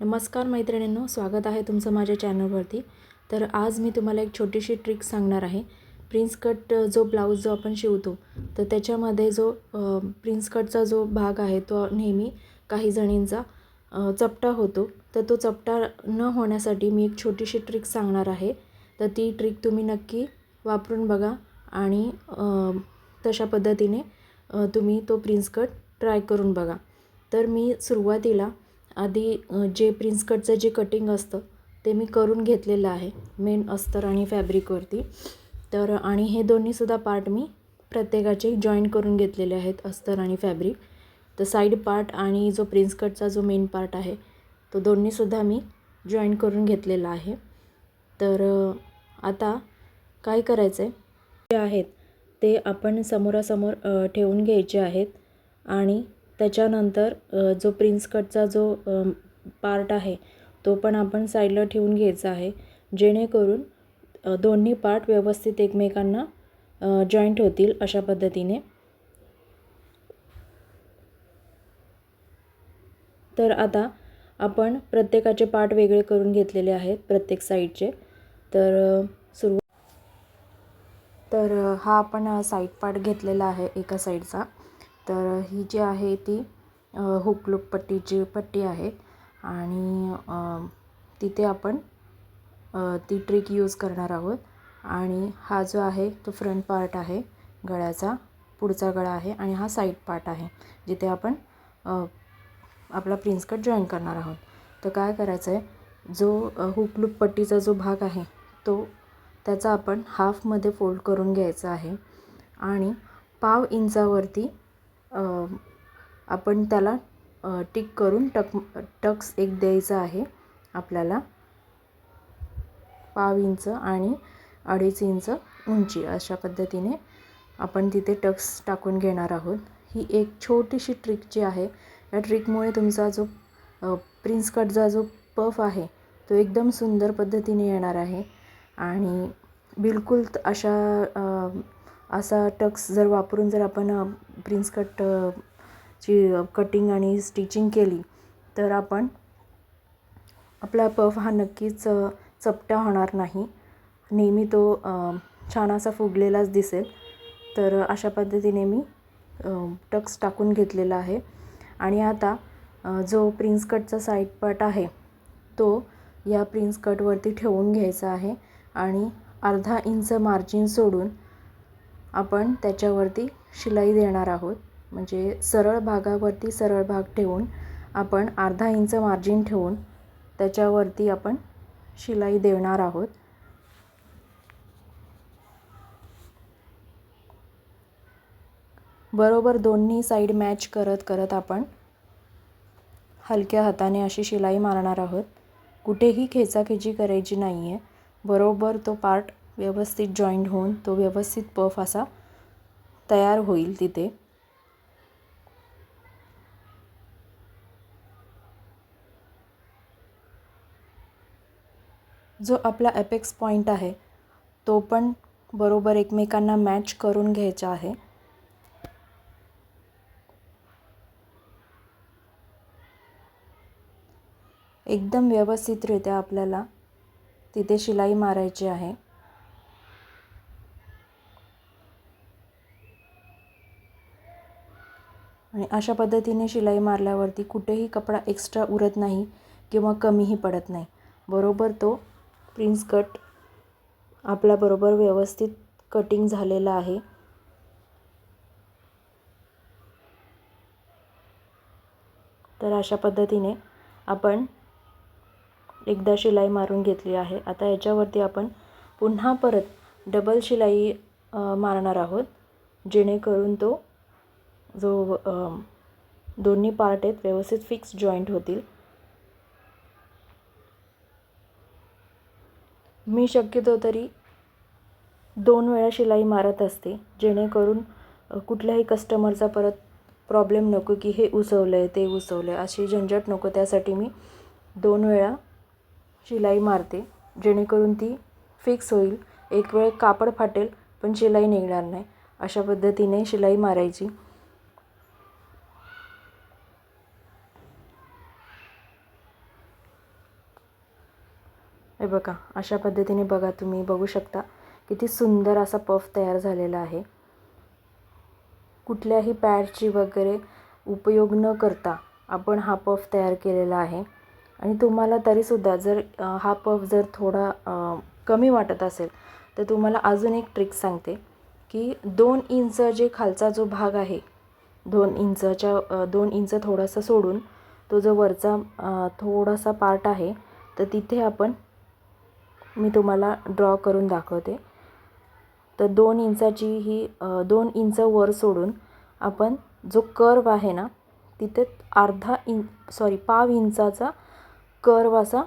नमस्कार मैत्रिणींनो स्वागत आहे तुमचं माझ्या चॅनलवरती. तर आज मी तुम्हाला एक छोटीशी ट्रिक सांगणार आहे. प्रिन्स कट जो ब्लाऊज जो आपण शिवतो तर त्याच्यामध्ये जो प्रिन्स कटचा जो भाग आहे तो नेहमी काही जणींचा चपटा होतो. तर तो चपटा न होण्यासाठी मी एक छोटीशी ट्रिक सांगणार आहे. तर ती ट्रिक तुम्ही नक्की वापरून बघा आणि तशा पद्धतीने तुम्ही तो प्रिन्स कट ट्राय करून बघा. तर मी सुरुवातीला आधी जे प्रिन्स कटचं जे कटिंग असतं ते मी करून घेतलेलं आहे मेन अस्तर आणि फॅब्रिकवरती. तर आणि हे दोन्हीसुद्धा पार्ट मी प्रत्येकाचे जॉईन करून घेतलेले आहेत अस्तर आणि फॅब्रिक. तर साईड पार्ट आणि जो प्रिन्स कटचा जो मेन पार्ट आहे तो दोन्हीसुद्धा मी जॉईन करून घेतलेला आहे. तर आता काय करायचं आहे जे आहेत ते आपण समोरासमोर ठेवून घ्यायचे आहेत आणि त्याच्यानंतर जो प्रिन्स कटचा जो पार्ट आहे तो पण आपण साईडला ठेवून घ्यायचा आहे. जेणेकरून दोन्ही पार्ट व्यवस्थित एकमेकांना जॉईंट होतील अशा पद्धतीने. तर आता आपण प्रत्येकाचे पार्ट वेगळे करून घेतलेले आहेत प्रत्येक साईडचे तर सुरू तर हा आपण साईड पार्ट घेतलेला आहे एका साईडचा तर ही जी आहे ती हुकलूक पट्टीची पट्टी आहे आणि तिथे आपण ती ट्रिक यूज करणार आहोत. आणि हा जो आहे तो फ्रंट पार्ट आहे गळ्याचा पुढचा गळा आहे आणि हा साईड पार्ट आहे जिथे आपण आपला प्रिन्स कट जॉईन करणार आहोत. तर काय करायचं आहे जो हुकलूक पट्टीचा जो भाग आहे तो त्याचा आपण हाफमध्ये फोल्ड करून घ्यायचा आहे आणि पाव इंचावरती आपण त्याला टिक करून टक टक्स एक द्यायचा आहे आपल्याला. पाव इंच आणि अडीच इंच उंची अशा पद्धतीने आपण तिथे टक्स टाकून घेणार आहोत. ही एक छोटीशी ट्रिक जी आहे या ट्रिकमुळे तुमचा जो प्रिन्स कटचा जो पफ आहे तो एकदम सुंदर पद्धतीने येणार आहे. आणि बिलकुल त- अशा असा टक्स जर वापरून जर आपण प्रिन्स कट ची कटिंग आणि स्टिचिंग केली तर आपण आपला पफ हा नक्कीच चपटा होणार नाही. नेहमी तो छान असा फुगलेलाच दिसेल. तर अशा पद्धतीने मी टक्स टाकून घेतलेला आहे. आणि आता जो प्रिन्स कटचा साईड पार्ट आहे तो या प्रिन्स कटवरती ठेवून घ्यायचा आहे. आणि अर्धा इंच मार्जिन सोडून आपण त्याच्यावरती शिलाई देणार आहोत. म्हणजे सरळ भागावरती सरळ भाग ठेवून आपण अर्धा इंच मार्जिन ठेवून त्याच्यावरती आपण शिलाई देणार आहोत. बरोबर दोन्ही साईड मॅच करत करत आपण हलक्या हाताने अशी शिलाई मारणार आहोत. कुठेही खेचाखेची करायची नाही आहे बरोबर तो पार्ट व्यवस्थित जॉईंट होऊन तो व्यवस्थित पफ असा तयार होईल तिथे. जो आपला एपेक्स पॉईंट आहे तो पण बरोबर एकमेकांना मॅच करून घ्यायचा आहे. एकदम व्यवस्थितरित्या आपल्याला तिथे शिलाई मारायची आहे. आणि अशा पद्धतीने शिलाई मारल्यावरती कुठेही कपडा एक्स्ट्रा उरत नाही किंवा कमीही पडत नाही. बरोबर तो प्रिन्स कट आपला बरोबर व्यवस्थित कटिंग झालेला आहे. तर अशा पद्धतीने आपण एकदा शिलाई मारून घेतली आहे. आता याच्यावरती आपण पुन्हा परत डबल शिलाई मारणार आहोत जेणेकरून तो जो दोन्ही पार्ट आहेत व्यवस्थित फिक्स जॉईंट होतील. मी शक्यतो तरी दोन वेळा शिलाई मारत असते जेणेकरून कुठल्याही कस्टमरचा परत प्रॉब्लेम नको की हे उसवलं आहे ते उसवलं आहे अशी झंझट नको त्यासाठी मी दोन वेळा शिलाई मारते जेणेकरून ती फिक्स होईल. एक वेळ कापड फाटेल पण शिलाई निघणार नाही. अशा पद्धतीने शिलाई मारायची. बघा अशा पद्धतीने बघा तुम्ही बघू शकता किती सुंदर असा पफ तयार झालेला आहे. कुठल्याही पॅडची वगैरे उपयोग न करता आपण हा पफ तयार केलेला आहे. आणि तुम्हाला तरीसुद्धा जर हा पफ जर थोडा कमी वाटत असेल तर तुम्हाला अजून एक ट्रिक सांगते की दोन इंच जे खालचा जो भाग आहे दोन इंचच्या दोन इंच थोडासा सोडून तो जो वरचा थोडासा पार्ट आहे तर तिथे आपण मी तुम्हाला ड्रॉ करून दाखवते. तर दोन इंचाची ही दोन इंच वर सोडून आपण जो कर्व आहे ना तिथे अर्धा इं सॉरी पाव इंचाचा कर्व असा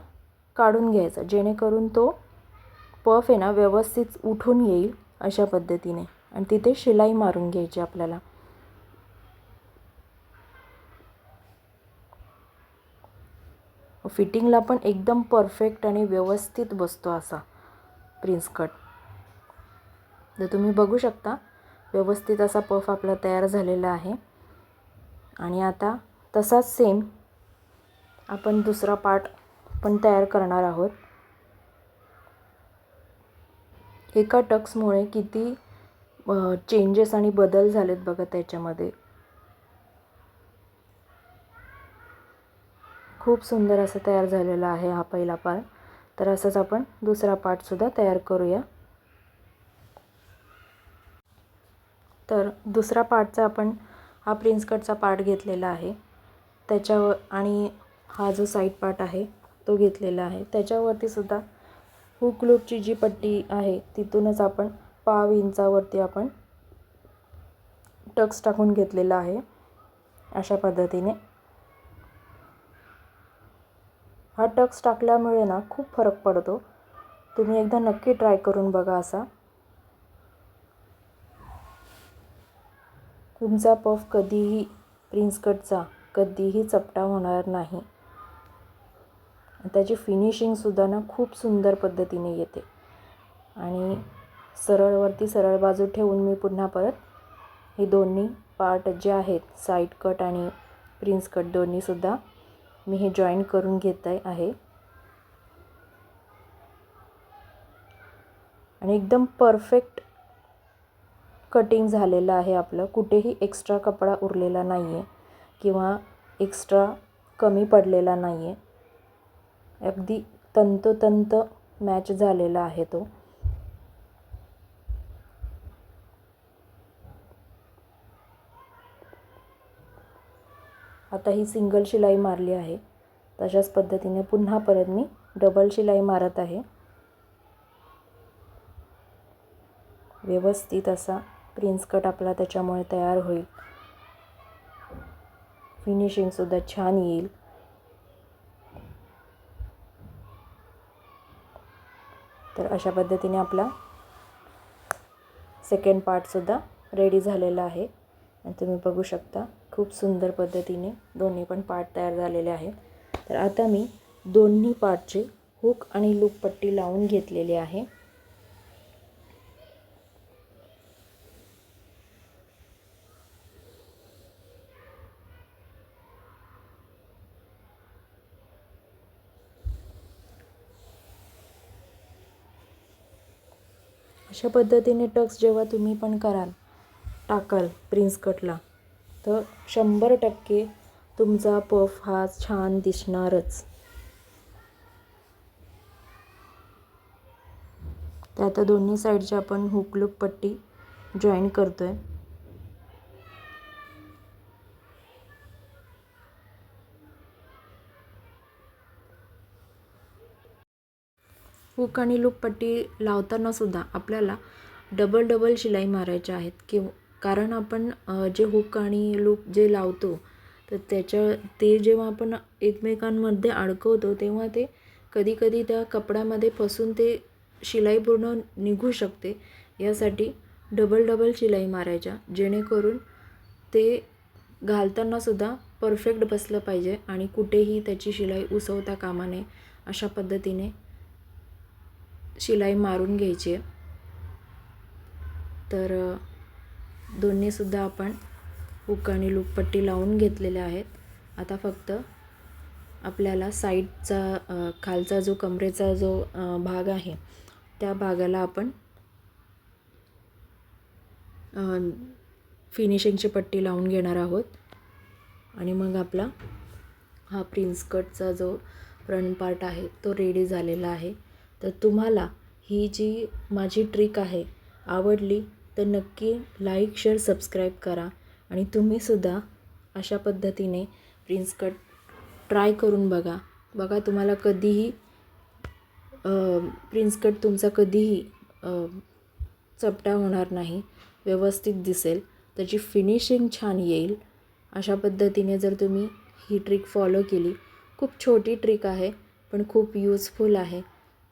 काढून घ्यायचा. जेणेकरून तो पफ आहे ना व्यवस्थित उठून येईल अशा पद्धतीने. आणि तिथे शिलाई मारून घ्यायची आपल्याला. फिटिंगला पण एकदम परफेक्ट आणि व्यवस्थित बसतो असा प्रिन्स कट. तर तुम्ही बघू शकता व्यवस्थित असा पफ आपला तयार झालेला आहे. आणि आता तसाच सेम आपण दुसरा पार्ट पण तयार करणार आहोत. एका टक्समुळे किती चेंजेस आणि बदल झालेत बघा त्याच्यामध्ये. खूप सुंदर असं तयार झालेला आहे हा पहिला पार्ट. तर असंच आपण दुसरा पार्टसुद्धा तयार करूया. तर दुसरा पार्टचा आपण हा प्रिन्स कटचा पार्ट घेतलेला आहे. त्याच्यावर आणि हा जो साईड पार्ट आहे तो घेतलेला आहे. त्याच्यावरती सुद्धा हुक लूपची जी पट्टी आहे तिथूनच आपण पाव इंचावरती आपण टक्स टाकून घेतलेला आहे. अशा पद्धतीने. हा टक्स टाकल्यामुळे ना खूप फरक पडतो. तुम्ही एकदा नक्की ट्राय करून बघा असा. तुमचा पफ कधीही प्रिन्स कटचा कधीही चपटा होणार नाही. त्याची फिनिशिंगसुद्धा ना खूप सुंदर पद्धतीने येते. आणि सरळवरती सरळ बाजू ठेवून मी पुन्हा परत हे दोन्ही पार्ट जे आहेत साईड कट आणि प्रिन्स कट दोन्हीसुद्धा मी हे जॉईन करून घेत आहे. आणि एकदम परफेक्ट कटिंग झालेलं आहे आपलं. कुठेही एक्स्ट्रा कपडा उरलेला नाही आहे किंवा एक्स्ट्रा कमी पडलेला नाही आहे अगदी तंतोतंत मॅच झालेला आहे तो. आता ही सिंगल शिलाई मारली आहे. तशाच पद्धतीने पुन्हा परत मी डबल शिलाई मारत आहे. व्यवस्थित असा प्रिन्स कट आपला त्याच्यामुळे तयार होईल. फिनिशिंगसुद्धा छान येईल. तर अशा पद्धतीने आपला सेकंड पार्टसुद्धा रेडी झालेला आहे. आणि तुम्ही बघू शकता खूप सुंदर पद्धतीने दोन्ही पण पार्ट तयार झालेले आहेत. तर आता मी दोन्ही पार्टचे हुक आणि लूप पट्टी लावून घेतलेली आहे. अशा पद्धतीने टक्स जेव्हा तुम्ही पण कराल टाकाल प्रिन्स कटला. तर शंभर टक्के तुमचा पफ हा छान दिसणारच. तर आता दोन्ही साईडची आपण हुकलूक पट्टी जॉईन करतो आहे हुक आणि लूप पट्टी लावताना सुद्धा आपल्याला डबल डबल शिलाई मारायच्या आहेत किंवा कारण आपण जे हुक आणि लूप जे लावतो तर त्याच्या ते जेव्हा आपण एकमेकांमध्ये अडकवतो तेव्हा ते कधीकधी त्या कपड्यामध्ये फसून ते शिलाई पूर्ण निघू शकते. यासाठी डबल डबल शिलाई मारायच्या जेणेकरून ते घालतानासुद्धा परफेक्ट बसलं पाहिजे आणि कुठेही त्याची शिलाई उसवता कामा नये अशा पद्धतीने शिलाई मारून घ्यायची आहे. तर दोन्हीसुद्धा आपण हुक आणि लूपपट्टी लावून घेतलेल्या आहेत. आता फक्त आपल्याला साईडचा खालचा जो कमरेचा जो भाग आहे त्या भागाला आपण फिनिशिंगची पट्टी लावून घेणार आहोत. आणि मग आपला हा प्रिन्स कटचा जो फ्रंट पार्ट आहे तो रेडी झालेला आहे. तर तुम्हाला ही जी माझी ट्रिक आहे आवडली तर नक्की लाईक शेअर सबस्क्राईब करा. आणि तुम्हीसुद्धा अशा पद्धतीने प्रिन्स कट ट्राय करून बघा. बघा तुम्हाला कधीही प्रिन्स कट तुमचा कधीही चपटा होणार नाही. व्यवस्थित दिसेल. त्याची फिनिशिंग छान येईल. अशा पद्धतीने जर तुम्ही ही ट्रिक फॉलो केली. खूप छोटी ट्रिक आहे पण खूप यूजफुल आहे.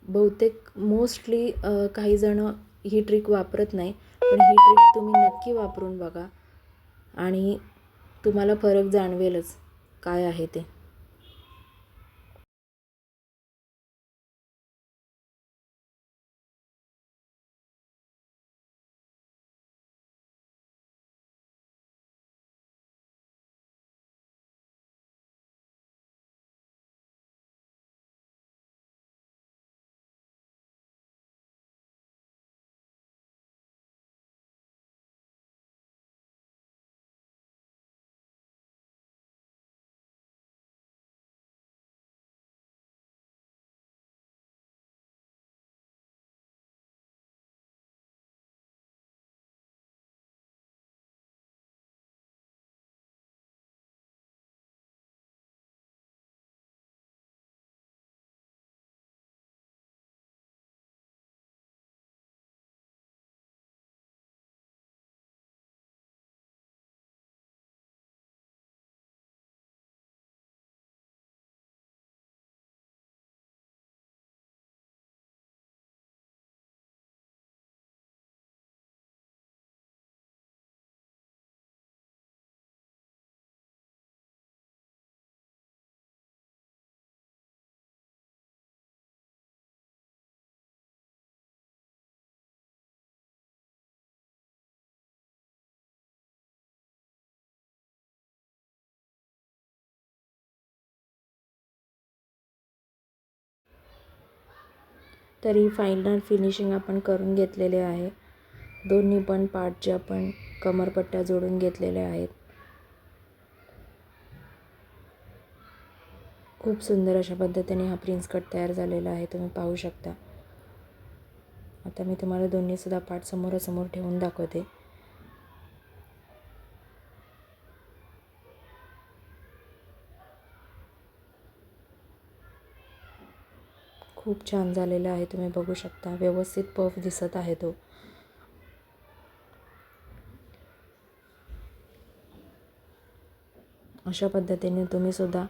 बहुतेक मोस्टली काही जणं ही ट्रिक वापरत नाही. पण ही ट्रिक तुम्ही नक्की वापरून बघा. आणि तुम्हाला फरक जाणवेलच काय आहे ते. तरी फायनल फिनिशिंग आपण करून घेतलेले आहे. दोन्ही पण पार्टचे आपण कमरपट्ट्या जोडून घेतलेल्या आहेत. खूप सुंदर अशा पद्धतीने हा प्रिन्स कट तयार झालेला आहे. तुम्ही पाहू शकता. आता मी तुम्हाला दोन्हीसुद्धा पार्ट समोरासमोर ठेवून दाखवते. खूप छान झालेला आहे. तुम्ही बघू शकता व्यवस्थित पफ दिसत आहे तो. अशा पद्धतीने तुम्ही सुद्धा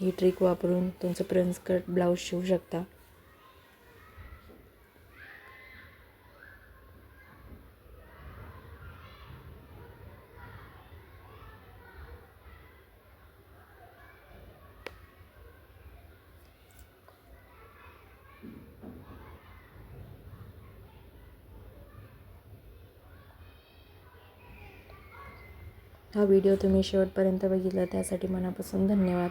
ही ट्रिक वापरून तुमचं प्रिन्स कट ब्लाऊज शिवू शकता. हा व्हिडिओ तुम्ही शेवटपर्यंत बघितला त्यासाठी मनापासून धन्यवाद.